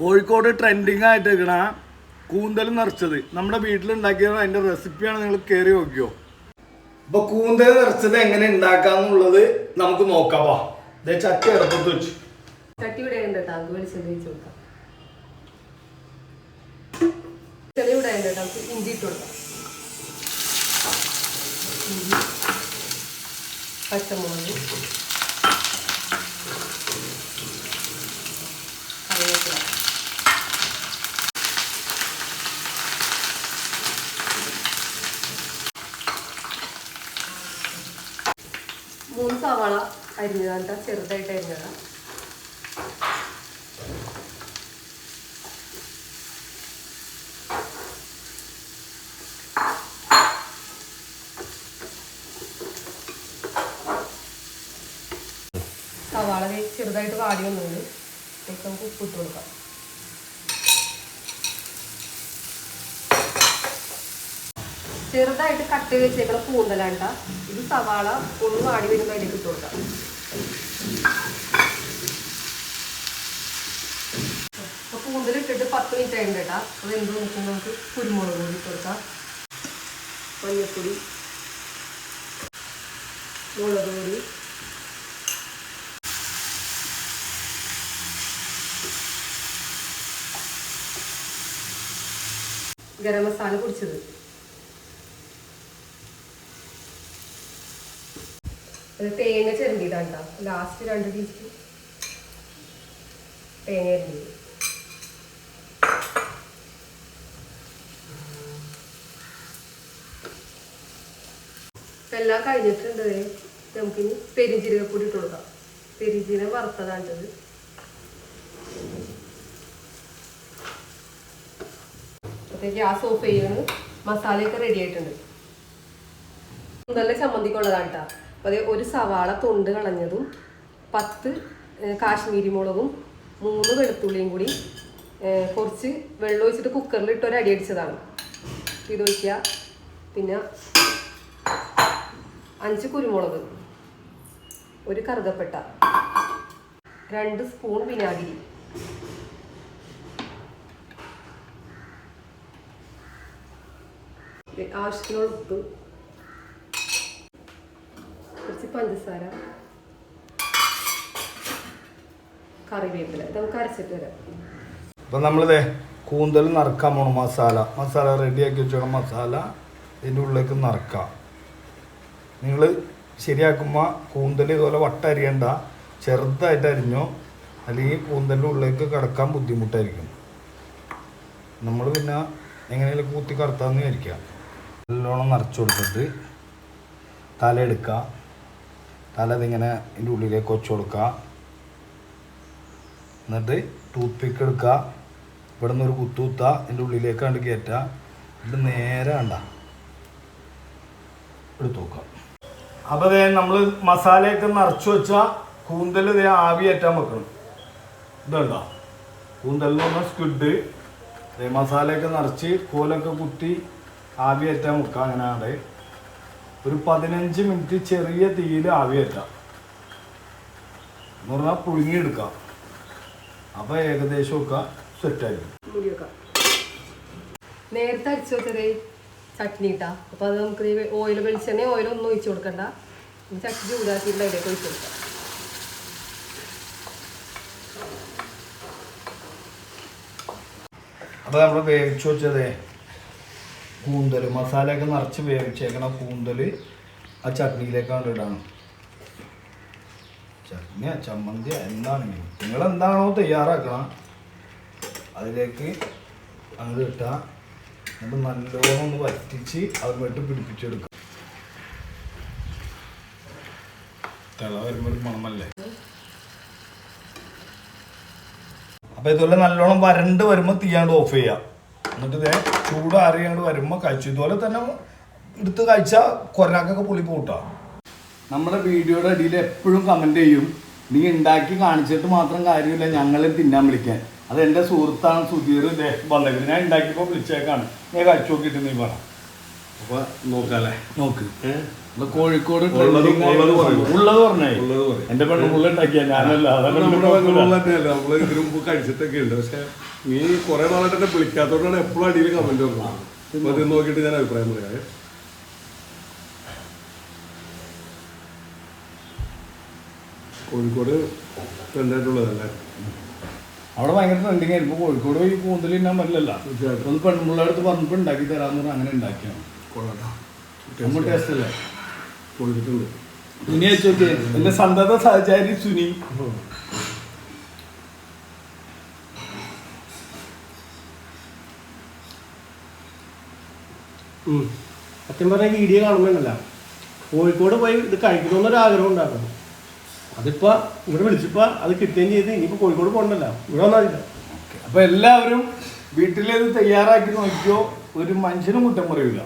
Kozhikode trending ആയിട്ട് നിൽക്കണ കൂന്തൽ നിറച്ചത്. നമ്മുടെ വീട്ടിലുണ്ടാക്കിയത് അതിന്റെ റെസിപ്പിയാണ് നിങ്ങൾ കയറി നോക്കിയോ? ഇപ്പൊ കൂന്തൽ നിറച്ചത് എങ്ങനെ ഉണ്ടാക്കാന്നുള്ളത് നമുക്ക് നോക്കാം വാ. ദേ ചട്ടി ഇറപ്പത്ത് വെച്ചു. ചട്ടി ഇവിടെ ഉണ്ട് കേട്ടോ. നമുക്ക് വെളിച്ചെണ്ണ ഒഴിച്ച് കൊടുക്കാം. ചെറിയ ഇവിടെ ഉണ്ട് കേട്ടോ. ഇഞ്ചി ഇട്ട് കൊടുക്കാം. പച്ചമുളക് കറിവേപ്പില മൂന്ന് സവാള അരിഞ്ഞതാണ് കേട്ടോ ചെറുതായിട്ട് അരിഞ്ഞതാണ് സവാള ചെറുതായിട്ട് വാടി വന്നുള്ളൂ ഇപ്പം നമുക്ക് ഉപ്പിട്ട് കൊടുക്കാം. ചെറുതായിട്ട് കട്ട് വെച്ചേക്കണ കൂന്തലാണ്ട. ഇത് സവാള ഒന്ന് വാടി വരുമ്പോൾ അതിലേക്ക് ഇട്ട് കൊടുക്കാം. അപ്പൊ കൂന്തൽ ഇട്ടിട്ട് പത്ത് മിനിറ്റ് ആയിട്ട് കേട്ടാ. അത് എന്ത് നോക്കുമ്പോൾ നമുക്ക് കുരുമുളക് പൊടി ഇട്ട് കൊടുക്കാം. മഞ്ഞപ്പൊടി മുളക് പൊടി. ഗരം മസാല പൊടിച്ചത്. അത് തേങ്ങ ചിരണ്ടിയതാണ് കേട്ടോ ലാസ്റ്റ് രണ്ട് ടീസ്പൂൺ തേങ്ങ ഇപ്പം എല്ലാം കഴിഞ്ഞിട്ടുണ്ട്. നമുക്കിനി പെരിഞ്ചീരക കൂടി ഇട്ട് കൊടുക്കാം. പെരിഞ്ജീരകം വറുത്തതാണ്ടത് അപ്പോഴത്തേക്ക് ഗ്യാസ് ഓഫ് ചെയ്യുന്നത് മസാലയൊക്കെ റെഡി ആയിട്ടുണ്ട്. നല്ല ചമ്മന്തിക്കുള്ളതാണ് കേട്ടോ അതേ ഒരു സവാള തൊണ്ട് കളഞ്ഞതും പത്ത് കാശ്മീരി മുളകും മൂന്ന് വെളുത്തുള്ളിയും കൂടി കുറച്ച് വെള്ളം ഒഴിച്ചിട്ട് കുക്കറിൽ ഇട്ട് ഒരു അടി അടിച്ചതാണ്. ഇത് ഒഴിക്കുക. പിന്നെ അഞ്ച് കുരുമുളക് ഒരു കറുകപ്പെട്ട രണ്ട് സ്പൂൺ വിനാഗിരി. ആവശ്യത്തിനുള്ള ഉപ്പ് കുറച്ച് പഞ്ചസാര. കറിവേപ്പില. നമുക്ക് അരച്ചിട്ട് വരാം. അപ്പൊ നമ്മളിതേ കൂന്തൽ നിറക്കാൻ പോണം മസാല. മസാല റെഡിയാക്കി വെച്ചോണം മസാല ഇതിന്റെ ഉള്ളിലേക്ക് നിറക്കാം. നിങ്ങൾ ശരിയാക്കുമ്പോൾ കൂന്തൽ ഇതുപോലെ വട്ട അരിയണ്ട. ചെറുതായിട്ട് അരിഞ്ഞോ അല്ലെങ്കിൽ കൂന്തലിന്റെ ഉള്ളിലേക്ക് കിടക്കാൻ ബുദ്ധിമുട്ടായിരിക്കും. നമ്മൾ പിന്നെ എങ്ങനെയെങ്കിലും കൂത്തി കറുത്താന്ന് വിചാരിക്കുക നല്ലോണം നിറച്ചു കൊടുത്തിട്ട് തല തല ഇതിങ്ങനെ ഇതിന്റെ ഉള്ളിലേക്ക് വെച്ച് കൊടുക്കുക. എന്നിട്ട് ടൂത്ത് പിക്ക് എടുക്കുക. ഇവിടെ നിന്ന് ഒരു കുത്തുകുത്ത ഇതിന്റെ ഉള്ളിലേക്ക് കണ്ട് കയറ്റുക ഇത് നേരെ കണ്ട. എടുത്ത് നോക്കുക. അപ്പോൾ ദേ നമ്മൾ മസാലയൊക്കെ നിറച്ച് വെച്ചാൽ കൂന്തൽ ദേ ആവി ഏറ്റാൻ വെക്കണം. ഇതുണ്ടോ കൂന്തലിൽ നിന്ന് സ്ക്വിഡ് മസാലയൊക്കെ നിറച്ച് കോലൊക്കെ കുത്തി ആവി ഏറ്റാൻ വെക്കാം അങ്ങനെ ഒരു പതിനഞ്ച് മിനിറ്റ് ചെറിയ തീയിൽ ആവി ഏറ്റാം എന്ന് പറഞ്ഞാൽ പുഴുങ്ങിയെടുക്കാം അപ്പോൾ ഏകദേശം ഒക്കെ സെറ്റായിരിക്കും നേരത്തെ അരിച്ചു വെച്ചതേ ചട്നി ഇട്ടാ. അപ്പോൾ അത് നമുക്ക് ഓയിൽ വെളിച്ചെണ്ണ ഓയിൽ ഒന്നും ഒഴിച്ചു കൊടുക്കണ്ട. ചട്നി ചൂടാക്കിയിട്ട് അതിലേക്ക് ഒഴിച്ചു കൊടുക്കാം. അപ്പോൾ നമ്മൾ വേവിച്ചു വെച്ചതേ കൂന്തൽ മസാലയൊക്കെ നിറച്ച് വേവിച്ചേക്കണ കൂന്തൽ ആ ചട്നിയിലേക്കാണ് ഇടണം. ചട്നി ചമ്മന്തി എന്താണെങ്കിലും നിങ്ങൾ എന്താണോ തയ്യാറാക്കണം അതിലേക്ക് അങ്ങോട്ട് ഇട്ടാൽ എന്നിട്ട് നല്ലോണം ഒന്ന് വറ്റിച്ച് അവരുമായിട്ട് പിടിപ്പിച്ചെടുക്കാം. തിള വരുമ്പോൾ മണമല്ലേ? അപ്പൊ ഇതുപോലെ നല്ലോണം വരണ്ട് വരുമ്പോൾ തീയാണ്ട് ഓഫ് ചെയ്യാം. എന്നിട്ട് ഇതേ ചൂട് അറിയാണ്ട് വരുമ്പോൾ കഴിച്ചു. ഇതുപോലെ തന്നെ എടുത്ത് കഴിച്ചാൽ കൊരാക്കൊക്കെ പുളി പൂട്ടാ. നമ്മുടെ വീഡിയോയുടെ അടിയിൽ എപ്പോഴും കമന്റ് ചെയ്യും നീ ഉണ്ടാക്കി കാണിച്ചിട്ട് മാത്രം കാര്യമില്ല ഞങ്ങളെ തിന്നാൻ വിളിക്കാൻ. അത് എന്റെ സുഹൃത്താണ് സുധീർ ഇതേ വന്നത് ഞാൻ ഉണ്ടാക്കിയപ്പോൾ വിളിച്ചേക്കാണ്. ഞാൻ കഴിച്ചു നോക്കിയിട്ട് നീ പറ. അപ്പൊ നോക്കാല്ലേ? നോക്ക്. കോഴിക്കോട് ഉള്ളത് പറഞ്ഞേ. എന്റെ പെണ്ണുള്ള ഉണ്ടാക്കിയ ഞാനല്ല നമ്മൾ ഇതിനു മുമ്പ് കഴിച്ചിട്ടൊക്കെ ഉണ്ട്. പക്ഷെ നീ കുറെ നാളായിട്ട് എന്നെ വിളിക്കാത്തോണ്ടാണ് എപ്പോഴും അടിയിൽ കമന്റ് വന്നത്. നോക്കിട്ട് നോക്കിയിട്ട് ഞാൻ അഭിപ്രായം പറയാം. കോഴിക്കോട് ട്രെൻഡായിട്ടുള്ളതല്ലേ? അവിടെ ഭയങ്കര ട്രെൻഡിങ് ആയിരുന്നു. കോഴിക്കോട് പോയി കൂന്തൽ തിന്നാൻ പറ്റില്ലല്ലോ. ഒന്ന് പെണ്ണുള്ള അടുത്ത് പറഞ്ഞപ്പോ ഉണ്ടാക്കി തരാന്ന് പറഞ്ഞാൽ അങ്ങനെ ഉണ്ടാക്കിയാണ് കൊള്ളാം ടേസ്റ്റ് അല്ലേ? പൊളിച്ചിട്ടുണ്ട് ഇനി വെച്ചോക്കെ എന്റെ സന്തത സഹചാരി സുനി. സത്യം പറഞ്ഞ വീഡിയോ കാണുന്നുണ്ടല്ല കോഴിക്കോട് പോയി ഇത് കഴിക്കണമെന്നൊരു ആഗ്രഹം ഉണ്ടായിരുന്നു. അതിപ്പോ ഇവിടെ വിളിച്ചപ്പോ അത് കിട്ടുകയും ചെയ്ത് ഇനിയിപ്പോ കോഴിക്കോട് പോകണ്ടല്ല. ഇവിടെ വന്നാൽ അപ്പൊ എല്ലാവരും വീട്ടിലേത് തയ്യാറാക്കി നോക്കിയോ? ഒരു മനുഷ്യനും കുറ്റം പറയൂല.